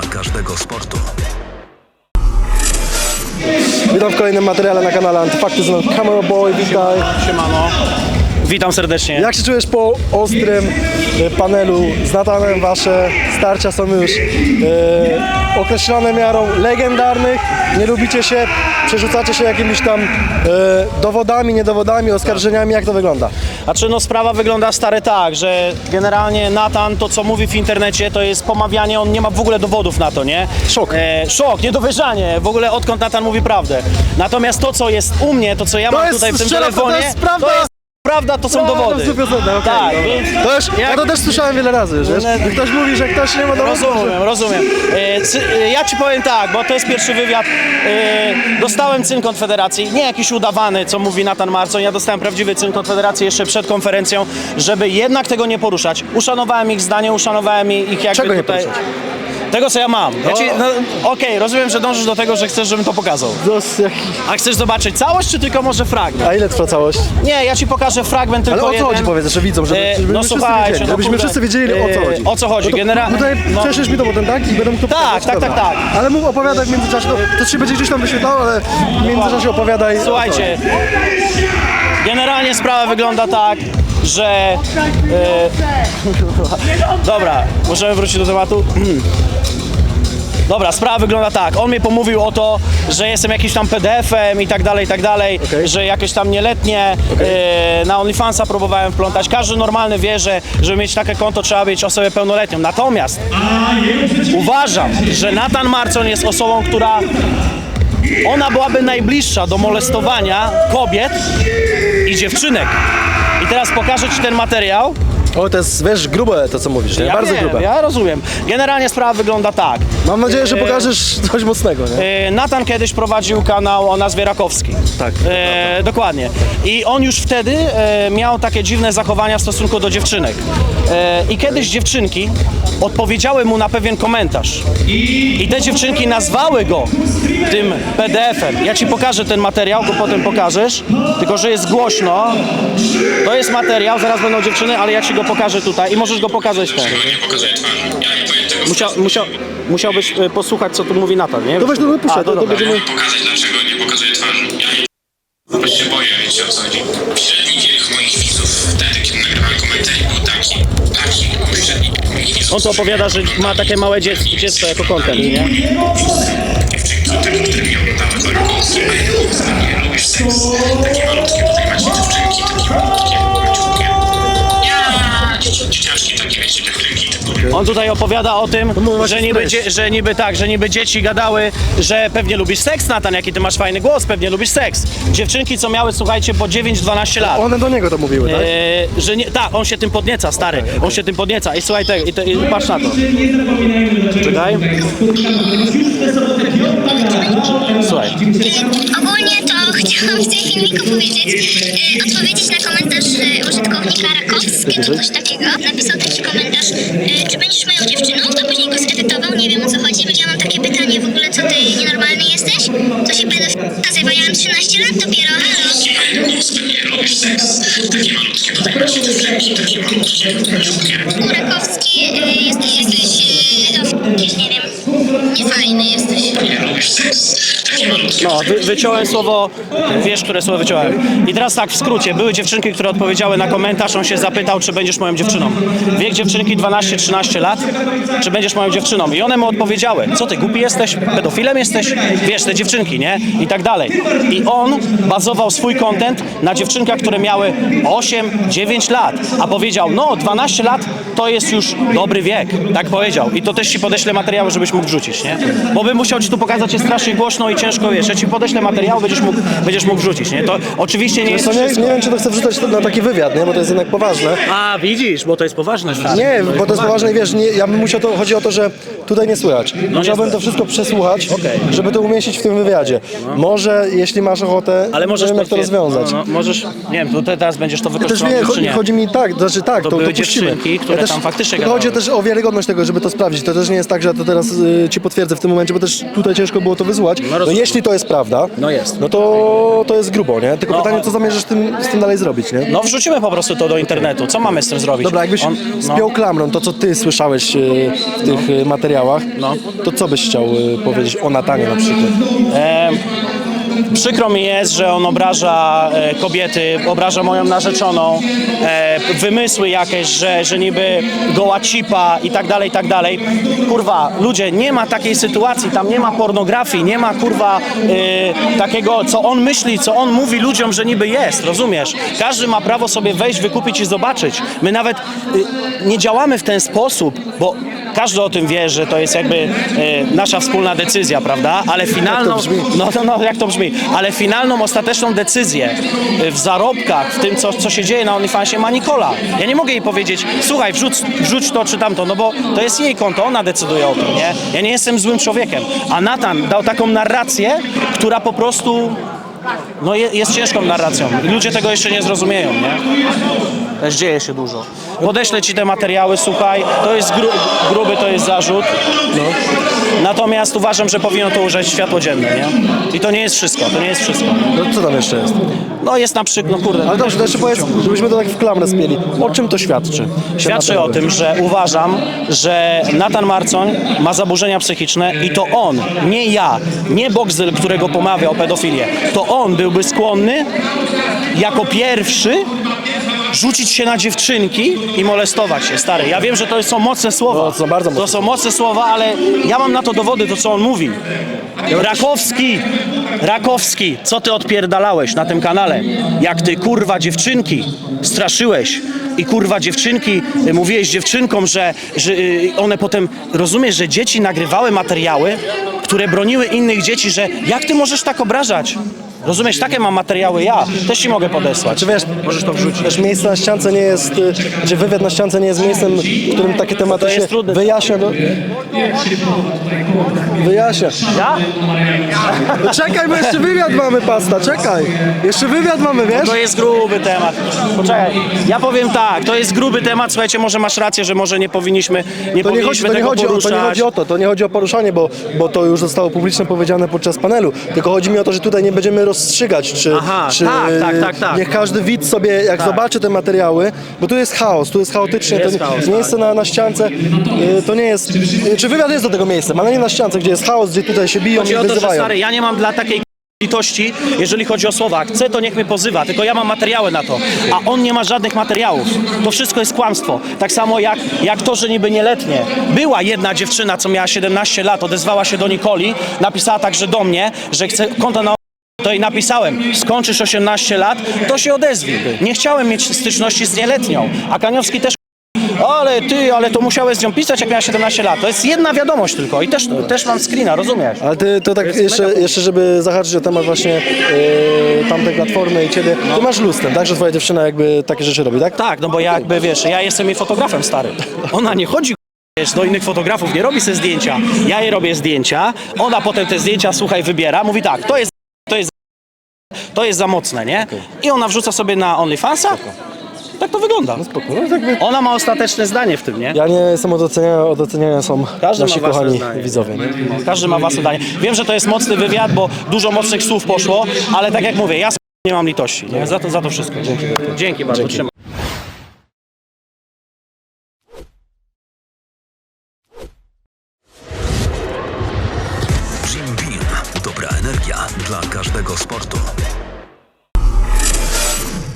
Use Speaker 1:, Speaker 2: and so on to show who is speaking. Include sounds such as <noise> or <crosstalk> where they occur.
Speaker 1: dla każdego sportu.
Speaker 2: Witam w kolejnym materiale na kanale Antyfakty z nami Camera Boy, witaj.
Speaker 3: Siemano. Witam serdecznie.
Speaker 2: Jak się czujesz po ostrym e, panelu z Natanem? Wasze starcia są już e, określone miarą legendarnych. Nie lubicie się, przerzucacie się jakimiś tam e, dowodami, niedowodami, oskarżeniami. Jak to wygląda?
Speaker 3: Znaczy no sprawa wygląda stary tak, że generalnie Natan to co mówi w internecie to jest pomawianie, on nie ma w ogóle dowodów na to, nie?
Speaker 2: Szok.
Speaker 3: E, szok, niedowierzanie, w ogóle odkąd Natan mówi prawdę. Natomiast to co jest u mnie, to co ja mam
Speaker 2: jest
Speaker 3: tutaj w tym
Speaker 2: strzela- to
Speaker 3: telefonie,
Speaker 2: jest prawda.
Speaker 3: to jest prawda, to są dowody.
Speaker 2: No, super, okej,
Speaker 3: tak, więc
Speaker 2: To ja
Speaker 3: jak-
Speaker 2: to też słyszałem wiele razy, że
Speaker 3: No,
Speaker 2: ktoś mówi, że ktoś nie ma dowodów.
Speaker 3: Rozumiem, rozumiem. E, cy, e, ja ci powiem tak, bo to jest pierwszy wywiad. E, dostałem cyn Konfederacji, nie jakiś udawany, co mówi Natan Marcon. Ja dostałem prawdziwy cyn Konfederacji jeszcze przed konferencją, żeby jednak tego nie poruszać. Uszanowałem ich zdanie, uszanowałem ich jakby
Speaker 2: Czego nie
Speaker 3: tutaj...
Speaker 2: poruszać?
Speaker 3: Tego, co ja mam. Ja ci, no, Okej, rozumiem, że dążysz do tego, że chcesz, żebym to pokazał.
Speaker 2: Jaki-
Speaker 3: A chcesz zobaczyć całość, czy tylko może fragment?
Speaker 2: A ile trwa całość?
Speaker 3: Nie, ja ci pokażę fragment tylko
Speaker 2: Ale o co
Speaker 3: jeden.
Speaker 2: chodzi powiedz, jeszcze widzom, żeby,
Speaker 3: E,
Speaker 2: żebyśmy
Speaker 3: no
Speaker 2: wszyscy
Speaker 3: słuchajcie,
Speaker 2: wiedzieli,
Speaker 3: no
Speaker 2: żebyśmy
Speaker 3: kurde,
Speaker 2: wszyscy wiedzieli o co
Speaker 3: e,
Speaker 2: chodzi.
Speaker 3: o co chodzi,
Speaker 2: No
Speaker 3: genera-
Speaker 2: Tutaj
Speaker 3: no.
Speaker 2: przeszesz mi to potem, tak? I będę mógł to
Speaker 3: Tak,
Speaker 2: pokazać?
Speaker 3: tak,
Speaker 2: Dobra.
Speaker 3: tak, tak.
Speaker 2: Ale mów, opowiadaj w międzyczasie, no, to się będzie gdzieś tam wyświetlało, ale w międzyczasie opowiadaj.
Speaker 3: Słuchajcie, generalnie sprawa wygląda tak, że... E, <laughs> dobra, możemy wrócić do tematu? <clears throat> Dobra, sprawa wygląda tak. On mnie pomówił o to, że jestem jakimś tam PDF-em i tak dalej, i tak dalej,
Speaker 2: Okej.
Speaker 3: że jakieś tam nieletnie e, na OnlyFansa próbowałem wplątać. Każdy normalny wie, że żeby mieć takie konto trzeba być osobą pełnoletnią. Natomiast uważam, że Nathan Marcon jest osobą, która ona byłaby najbliższa do molestowania kobiet i dziewczynek. I teraz pokażę Ci ten materiał.
Speaker 2: O, to jest, wiesz, grube to, co mówisz, nie?
Speaker 3: Ja
Speaker 2: Bardzo
Speaker 3: wiem,
Speaker 2: grube.
Speaker 3: Ja rozumiem. Generalnie sprawa wygląda tak.
Speaker 2: Mam nadzieję, że
Speaker 3: E,
Speaker 2: pokażesz coś mocnego, nie?
Speaker 3: E, Natan kiedyś prowadził kanał o nazwie Rakowski.
Speaker 2: Tak.
Speaker 3: E, dokładnie. I on już wtedy e, miał takie dziwne zachowania w stosunku do dziewczynek. E, I kiedyś dziewczynki odpowiedziały mu na pewien komentarz. I te dziewczynki nazwały go tym PDF-em. Ja ci pokażę ten materiał, go potem pokażesz. Tylko, że jest głośno. To jest materiał, zaraz będą dziewczyny, ale ja ci go pokażę tutaj i możesz go pokazać ten.
Speaker 4: nie pokazuję twarzy. Ja nie powiem tego
Speaker 3: Musiał, musiał, musiałbyś e, posłuchać, co tu mówi Natan, nie?
Speaker 2: To weź, no, no,
Speaker 3: A,
Speaker 2: to- to
Speaker 3: dobra.
Speaker 2: będziemy-
Speaker 4: pokazać, dlaczego nie pokazuję twarzy. Ja nie... Bo się boję, wiecie o co chodzi. Średni wiek moich widzów wtedy, kiedy nagrywałem komentarz był taki, taki, mój średni moich widzów.
Speaker 3: On to opowiada, że ma takie małe dziecko, dziecko jako content, nie?
Speaker 4: Dziewczynki, takie, które mnie oglądały, choreografii, a ja nie lubisz seks. Takie malutkie, tutaj macie dziewczynki, takie malutkie,
Speaker 3: On tutaj opowiada o tym,
Speaker 2: No
Speaker 3: że niby, dzie, że niby tak, że niby dzieci gadały, że pewnie lubisz seks, Natan, jaki ty masz fajny głos, pewnie lubisz seks. Dziewczynki, co miały, słuchajcie, po 9-12 lat.
Speaker 2: One do niego to mówiły, tak?
Speaker 3: E, że nie, tak, on się tym podnieca, stary. On się tym podnieca. I słuchaj tego, i, to, i patrz na to. Czekaj. Słuchaj.
Speaker 5: Ogólnie to <laughs> chciałam w tym filmiku powiedzieć, e, odpowiedzieć na komentarz e, użytkownika Rakowskiego, coś takiego. Napisał taki komentarz, e, czy będziesz moją dziewczyną, a później go zedytował, nie wiem o co chodzi. Ja mam takie pytanie, w ogóle co ty nienormalny jesteś? To się pedofil nazywa, ja mam 13 lat dopiero, halo.
Speaker 4: nie lubisz seks. Takie malutkie, tutaj macie dziewczynki, takie malutkie, maciutkie.
Speaker 5: U Rakowski e, jesteś, jesteś e, jakiś, nie wiem, niefajny jesteś.
Speaker 3: No, wy, wyciąłem słowo, wiesz, które słowo wyciąłem. I teraz tak, w skrócie, były dziewczynki, które odpowiedziały na komentarz, on się zapytał, czy będziesz moją dziewczyną. Wiek dziewczynki 12-13 lat, czy będziesz moją dziewczyną. I one mu odpowiedziały, co ty, głupi jesteś, pedofilem jesteś, wiesz, te dziewczynki, nie? I tak dalej. I on bazował swój content na dziewczynkach, które miały 8-9 lat, a powiedział, no 12 lat to jest już dobry wiek, tak powiedział. I to też ci podeślę materiały, żebyś mógł wrzucić, nie? Bo bym musiał ci tu pokazać, jest strasznie głośno i ciężko, wiesz, ja ci podeślę materiał, będziesz mógł, będziesz mógł wrzucić, nie? To oczywiście nie jest
Speaker 2: To nie,
Speaker 3: wszystko.
Speaker 2: nie wiem, czy to chcę wrzucać na taki wywiad, nie? Bo to jest jednak poważne.
Speaker 3: A, widzisz, bo to jest poważne, stary.
Speaker 2: Nie, bo to jest poważne i wiesz, nie, ja bym musiał to, chodzi o to, że tutaj nie słychać. Musiałbym to wszystko przesłuchać,
Speaker 3: Okej.
Speaker 2: żeby to umieścić w tym wywiadzie. Może, jeśli masz ochotę,
Speaker 3: Ale możesz
Speaker 2: nie wiem, jak to
Speaker 3: potwier-
Speaker 2: rozwiązać.
Speaker 3: No, no, możesz, nie wiem, to ty teraz będziesz to
Speaker 2: Też nie, chodzi,
Speaker 3: nie?
Speaker 2: chodzi mi tak, to znaczy tak,
Speaker 3: To
Speaker 2: to, to,
Speaker 3: były
Speaker 2: puścimy.
Speaker 3: dziewczynki, które
Speaker 2: też,
Speaker 3: tam faktycznie
Speaker 2: tylko Chodzi też o wiarygodność tego, żeby to sprawdzić. To też nie jest tak, że ja to teraz y, ci potwierdzę w tym momencie, bo też tutaj ciężko było to. No,
Speaker 3: rozumiem.
Speaker 2: jeśli to jest prawda,
Speaker 3: No jest.
Speaker 2: no to, to jest grubo, nie? Tylko
Speaker 3: No,
Speaker 2: pytanie,
Speaker 3: a-
Speaker 2: co zamierzasz z tym, z tym dalej zrobić, nie?
Speaker 3: No wrzucimy po prostu to do internetu. Co mamy z tym zrobić?
Speaker 2: Dobra, jakbyś
Speaker 3: On- no.
Speaker 2: spiął klamrą to, co ty słyszałeś y, w tych y, materiałach. materiałach,
Speaker 3: No.
Speaker 2: to co byś chciał y, powiedzieć o Natanie na przykład?
Speaker 3: E, przykro mi jest, że on obraża e, kobiety, obraża moją narzeczoną, e, wymysły jakieś, że, że niby goła cipa i tak dalej, i tak dalej. Kurwa, ludzie, nie ma takiej sytuacji, tam nie ma pornografii, nie ma kurwa e, takiego, co on myśli, co on mówi ludziom, że niby jest, rozumiesz? Każdy ma prawo sobie wejść, wykupić i zobaczyć. My nawet nie działamy w ten sposób, bo każdy o tym wie, że to jest jakby e, nasza wspólna decyzja, prawda? Ale finalną,
Speaker 2: brzmi?
Speaker 3: no, no, no, jak to brzmi, ale finalną, ostateczną decyzję e, w zarobkach, w tym, co, co się dzieje na OnlyFansie ma Nikola. Ja nie mogę jej powiedzieć, słuchaj, wrzuć, wrzuć to czy tamto, no bo to jest jej konto, ona decyduje o tym, nie? Ja nie jestem złym człowiekiem. A Nathan dał taką narrację, która po prostu no, je, jest ciężką narracją. Ludzie tego jeszcze nie zrozumieją, nie? Też dzieje się dużo. Podeślę ci te materiały, słuchaj, to jest gru, gruby, to jest zarzut. Natomiast uważam, że powinno to użyć światło dzienne, nie? I to nie jest wszystko, to nie jest wszystko.
Speaker 2: No co tam jeszcze jest?
Speaker 3: No jest na przykład, no kurde.
Speaker 2: Ale dobrze, to jeszcze powiedz, żebyśmy to tak w klamrę spieli. O czym to świadczy? Te
Speaker 3: Świadczy o
Speaker 2: materiały?
Speaker 3: tym, że uważam, że Nathan Marcoń ma zaburzenia psychiczne i to on, nie ja, nie Boxel, którego pomawia o pedofilię, to on byłby skłonny jako pierwszy rzucić się na dziewczynki i molestować je, stary. Ja wiem, że to są mocne słowa.
Speaker 2: No, to są bardzo mocne
Speaker 3: To są mocne słowa, ale ja mam na to dowody, to co on mówi. Rakowski, Rakowski, co ty odpierdalałeś na tym kanale? Jak ty kurwa dziewczynki straszyłeś i kurwa dziewczynki, y, mówiłeś dziewczynkom, że, że y, one potem, rozumiesz, że dzieci nagrywały materiały, które broniły innych dzieci, że jak ty możesz tak obrażać? Rozumiesz, takie mam materiały ja, też ci mogę podesłać.
Speaker 2: Czy wiesz, możesz to wrzucić. Wiesz, miejsce na ściance nie jest, y, gdzie wywiad na ściance nie jest miejscem, w którym takie tematy
Speaker 3: To jest
Speaker 2: się
Speaker 3: trudne.
Speaker 2: wyjaśnia. Do... Wyjaśnia.
Speaker 3: Ja?
Speaker 2: No czekaj, bo jeszcze wywiad mamy, pasta, czekaj. Jeszcze wywiad mamy, wiesz?
Speaker 3: To jest gruby temat. Poczekaj, ja powiem tak, to jest gruby temat, słuchajcie, może masz rację, że może nie powinniśmy, nie
Speaker 2: To nie, chodzi,
Speaker 3: powinniśmy
Speaker 2: to, nie
Speaker 3: tego
Speaker 2: chodzi o,
Speaker 3: poruszać.
Speaker 2: to nie chodzi o to, to nie chodzi o poruszanie, bo, bo to już zostało publicznie powiedziane podczas panelu. Tylko chodzi mi o to, że tutaj nie będziemy rozstrzygać, czy,
Speaker 3: Aha,
Speaker 2: czy
Speaker 3: tak, tak, tak, tak.
Speaker 2: niech każdy widz sobie, jak zobaczy te materiały, bo tu jest chaos, tu jest chaotycznie,
Speaker 3: Jest
Speaker 2: to
Speaker 3: chaos, tak.
Speaker 2: miejsce na, na ściance, y, to nie jest, czy wywiad jest do tego miejscem, ale nie na ściance, gdzie jest chaos, gdzie tutaj się biją
Speaker 3: Chodzi
Speaker 2: i
Speaker 3: o to, że
Speaker 2: wyzywają.
Speaker 3: stary, ja nie mam dla takiej litości, jeżeli chodzi o słowa. Chce, to niech mnie pozywa, tylko ja mam materiały na to. A on nie ma żadnych materiałów. To wszystko jest kłamstwo. Tak samo jak, jak to, że niby nieletnie. Była jedna dziewczyna, co miała 17 lat, odezwała się do Nikoli, napisała także do mnie, że chce konta na to i napisałem, skończysz 18 lat, to się odezwij. Nie chciałem mieć styczności z nieletnią. A Kaniowski też ale ty, ale to musiałeś z nią pisać, jak miała 17 lat. To jest jedna wiadomość tylko i też, też mam screena, rozumiesz?
Speaker 2: Ale ty to tak jeszcze, jeszcze, żeby zahaczyć o temat właśnie yy, tamtej platformy i ciebie, ty masz lustę, tak, że twoja dziewczyna jakby takie rzeczy robi, tak?
Speaker 3: Tak, no bo ja jakby wiesz, ja jestem jej fotografem stary. Ona nie chodzi wiesz, do innych fotografów, nie robi sobie zdjęcia. Ja jej robię zdjęcia, ona potem te zdjęcia, słuchaj, wybiera, mówi tak, to jest, to jest, to jest za mocne, nie? I ona wrzuca sobie na OnlyFansa. Tak to wygląda.
Speaker 2: Spoko, no, jakby
Speaker 3: Ona ma ostateczne zdanie w tym, nie?
Speaker 2: Ja nie jestem od oceniania, od oceniania są
Speaker 3: Każdy
Speaker 2: nasi
Speaker 3: ma własne
Speaker 2: kochani
Speaker 3: zdanie.
Speaker 2: widzowie.
Speaker 3: Każdy ma własne zdanie. Wiem, że to jest mocny wywiad, bo dużo mocnych słów poszło, ale tak jak mówię, ja nie mam litości. Nie? Za, to, za to wszystko. Dzięki, Dzięki bardzo. Trzymaj.